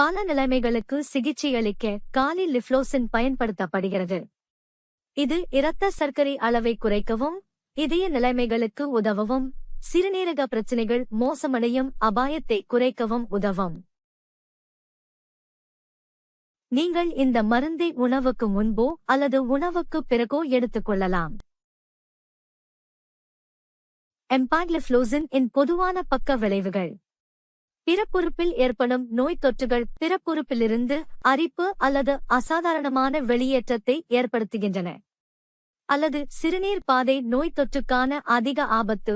பல நிலைமைகளுக்கு சிகிச்சையளிக்க காலி லிஃப்லோசின் பயன்படுத்தப்படுகிறது. இது இரத்த சர்க்கரை அளவை குறைக்கவும் இதய நிலைமைகளுக்கு உதவவும் சிறுநீரக பிரச்சினைகள் மோசமடையும் அபாயத்தை குறைக்கவும் உதவும். நீங்கள் இந்த மருந்தை உணவுக்கு முன்போ அல்லது உணவுக்கு பிறகோ எடுத்துக்கொள்ளலாம் எம்பாக்லிஃப்ளோசின் இன் பொதுவான பக்க விளைவுகள். பிறப்புறுப்பில் ஏற்படும் நோய் தொற்றுகள் பிறப்புறுப்பிலிருந்து அரிப்பு அல்லது அசாதாரணமான வெளியேற்றத்தை ஏற்படுத்துகின்றன. அல்லது சிறுநீர் பாதை நோய் தொற்றுக்கான அதிக ஆபத்து.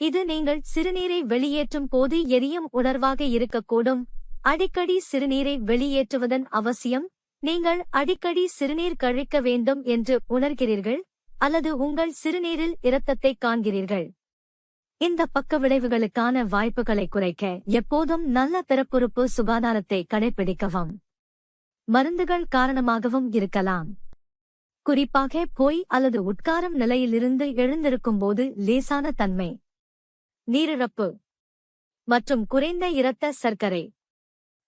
இது நீங்கள் சிறுநீரை வெளியேற்றும் போது எரியும் உணர்வாக இருக்கக்கூடும். அடிக்கடி சிறுநீரை வெளியேற்றுவதன் அவசியம் நீங்கள் அடிக்கடி சிறுநீர் கழிக்க வேண்டும் என்று உணர்கிறீர்கள் அல்லது உங்கள் சிறுநீரில் இரத்தத்தை காண்கிறீர்கள். இந்த பக்க விளைவுகளுக்கான வாய்ப்புகளை குறைக்க எப்போதும் நல்ல பிறப்புறுப்பு சுகாதாரத்தை கடைபிடிக்கவும் மருந்துகள் காரணமாகவும் இருக்கலாம். குறிப்பாக போய் அல்லது உட்காரும் நிலையிலிருந்து எழுந்திருக்கும் போது லேசான தன்மை. நீரிழப்பு. மற்றும் குறைந்த இரத்த சர்க்கரை.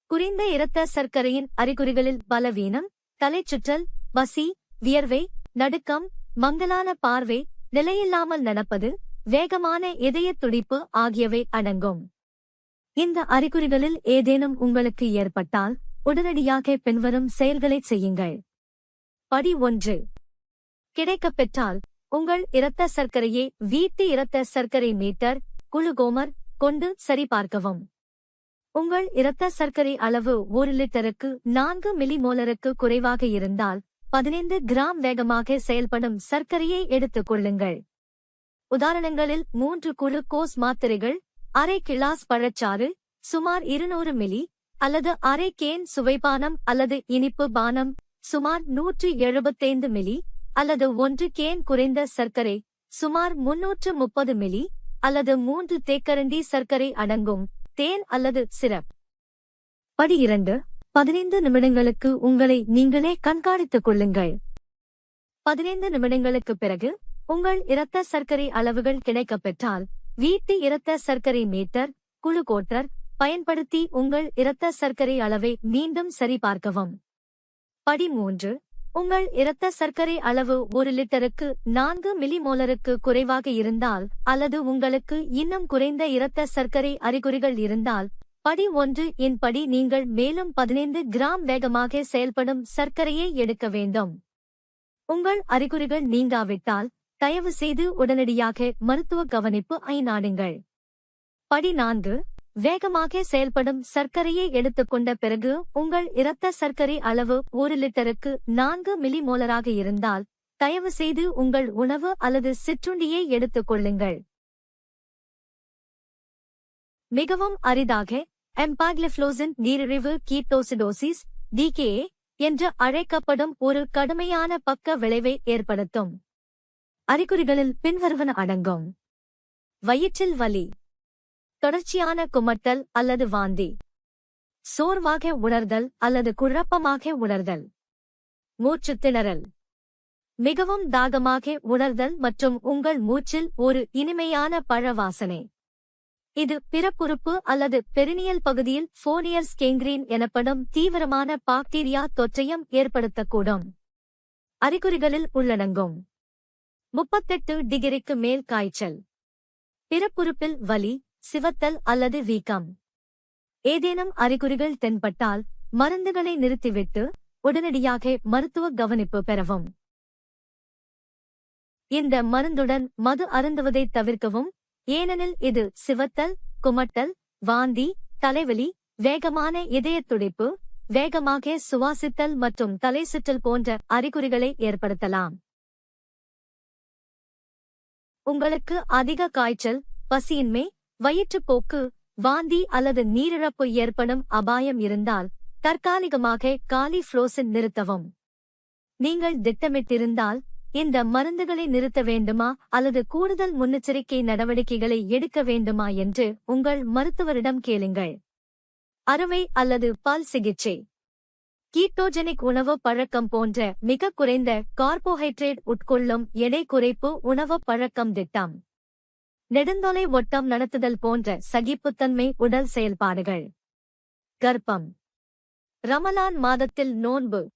குறைந்த இரத்த சர்க்கரையின் அறிகுறிகளில் பலவீனம் தலைச்சுற்றல் பசி வியர்வை நடுக்கம் மங்கலான பார்வை நிலையில்லாமல் நடப்பது வேகமான இதயத் துடிப்பு ஆகியவை அடங்கும். இந்த அறிகுறிகளில் ஏதேனும் உங்களுக்கு ஏற்பட்டால் உடனடியாக பின்வரும் செயல்களைச் செய்யுங்கள். படி ஒன்று. கிடைக்கப்பெற்றால் உங்கள் இரத்த சர்க்கரையை வீட்டு இரத்த சர்க்கரை மீட்டர் குளுகோமர் கொண்டு சரிபார்க்கவும். உங்கள் இரத்த சர்க்கரை அளவு ஒரு லிட்டருக்கு நான்கு மில்லிமோலருக்கு குறைவாக இருந்தால் பதினைந்து கிராம் வேகமாக செயல்படும் சர்க்கரையை எடுத்துக் கொள்ளுங்கள். உதாரணங்களில் மூன்று குளுக்கோஸ் மாத்திரைகள் அரை கிளாஸ் பழச்சாறு சுமார் இருநூறு மில்லி அல்லது அரை கேன் சுவைபானம் அல்லது இனிப்பு பானம் சுமார் நூற்று எழுபத்தைந்து மில்லி அல்லது ஒன்று கேன் குறைந்த சர்க்கரை சுமார் முன்னூற்று முப்பது மில்லி அல்லது மூன்று தேக்கரண்டி சர்க்கரை அடங்கும் தேன் அல்லது சிரப். படி இரண்டு பதினைந்து நிமிடங்களுக்கு உங்களை நீங்களே கண்காணித்துக் கொள்ளுங்கள். பதினைந்து நிமிடங்களுக்கு பிறகு உங்கள் இரத்த சர்க்கரை அளவுகள் கிடைக்கப்பெற்றால் வீட்டு இரத்த சர்க்கரை மீட்டர் குளுக்கோட்டர் பயன்படுத்தி உங்கள் இரத்த சர்க்கரை அளவை மீண்டும் சரிபார்க்கவும். படி மூன்று உங்கள் இரத்த சர்க்கரை அளவு ஒரு லிட்டருக்கு நான்கு மில்லிமோலருக்கு குறைவாக இருந்தால் அல்லது உங்களுக்கு இன்னும் குறைந்த இரத்த சர்க்கரை அறிகுறிகள் இருந்தால் படி ஒன்று இன் படி நீங்கள் மேலும் பதினைந்து கிராம் வேகமாக செயல்படும் சர்க்கரையை எடுக்க வேண்டும். உங்கள் அறிகுறிகள் நீங்காவிட்டால் தயவு செய்து உடனடியாக மருத்துவ கவனிப்பு ஐ நாடுங்கள் படி நான்கு வேகமாக செயல்படும் சர்க்கரையை எடுத்துக்கொண்ட பிறகு உங்கள் இரத்த சர்க்கரை அளவு ஒரு லிட்டருக்கு நான்கு மில்லிமோலராக இருந்தால் தயவு செய்து உங்கள் உணவு அல்லது சிற்றுண்டியை எடுத்துக் கொள்ளுங்கள். மிகவும் அரிதாக எம்பாக்லிஃப்ளோசின் நீரிழிவு கீட்டோசிடோசிஸ் டிகே என்று அழைக்கப்படும் ஒரு கடுமையான பக்க விளைவை ஏற்படுத்தும். அறிகுறிகளில் பின்வருவன அடங்கும். வயிற்றில் வலி. தொடர்ச்சியான குமட்டல் அல்லது வாந்தி. சோர்வாக உணர்தல் அல்லது குழப்பமாக உணர்தல். மூச்சுத் திணறல். மிகவும் தாகமாக உணர்தல் மற்றும் உங்கள் மூச்சில் ஒரு இனிமையான பழ வாசனை. இது பிறப்புறுப்பு அல்லது பெரினியல் பகுதியில் ஃபோனியர் ஸ்கேங்கிரீன் எனப்படும் தீவிரமான பாக்டீரியா தொற்றையும் ஏற்படுத்தக்கூடும். அறிகுறிகளில் உள்ளடங்கும். முப்பத்தெட்டு டிகிரிக்கு மேல் காய்ச்சல். பிறப்புறுப்பில் வலி சிவத்தல் அல்லது வீக்கம். ஏதேனும் அறிகுறிகள் தென்பட்டால் மருந்துகளை நிறுத்திவிட்டு உடனடியாக மருத்துவ கவனிப்பு பெறவும். இந்த மருந்துடன் மது அருந்துவதை தவிர்க்கவும். ஏனெனில் இது சிவத்தல் குமட்டல் வாந்தி தலைவலி வேகமான இதய துடிப்பு வேகமாக சுவாசித்தல் மற்றும் தலை சுற்றல் போன்ற அறிகுறிகளை ஏற்படுத்தலாம். உங்களுக்கு அதிக காய்ச்சல் பசியின்மை வயிற்றுப்போக்கு வாந்தி அல்லது நீரிழப்பு ஏற்படும் அபாயம் இருந்தால் தற்காலிகமாக காலி ஃப்ளோசின் நிறுத்தவும். நீங்கள் திட்டமிட்டிருந்தால் இந்த மருந்துகளை நிறுத்த வேண்டுமா அல்லது கூடுதல் முன்னெச்சரிக்கை நடவடிக்கைகளை எடுக்க வேண்டுமா என்று உங்கள் மருத்துவரிடம் கேளுங்கள். அறுவை அல்லது பால் சிகிச்சை. கீட்டோஜெனிக் உணவு பழக்கம் போன்ற மிக குறைந்த கார்போஹைட்ரேட் உட்கொள்ளும் எடை குறைப்பு உணவு பழக்கம் திட்டம். நெடுந்தொலை ஒட்டம் நடத்துதல் போன்ற சகிப்புத்தன்மை உடல் செயல்பாடுகள். கர்ப்பம். ரமலான் மாதத்தில் நோன்பு.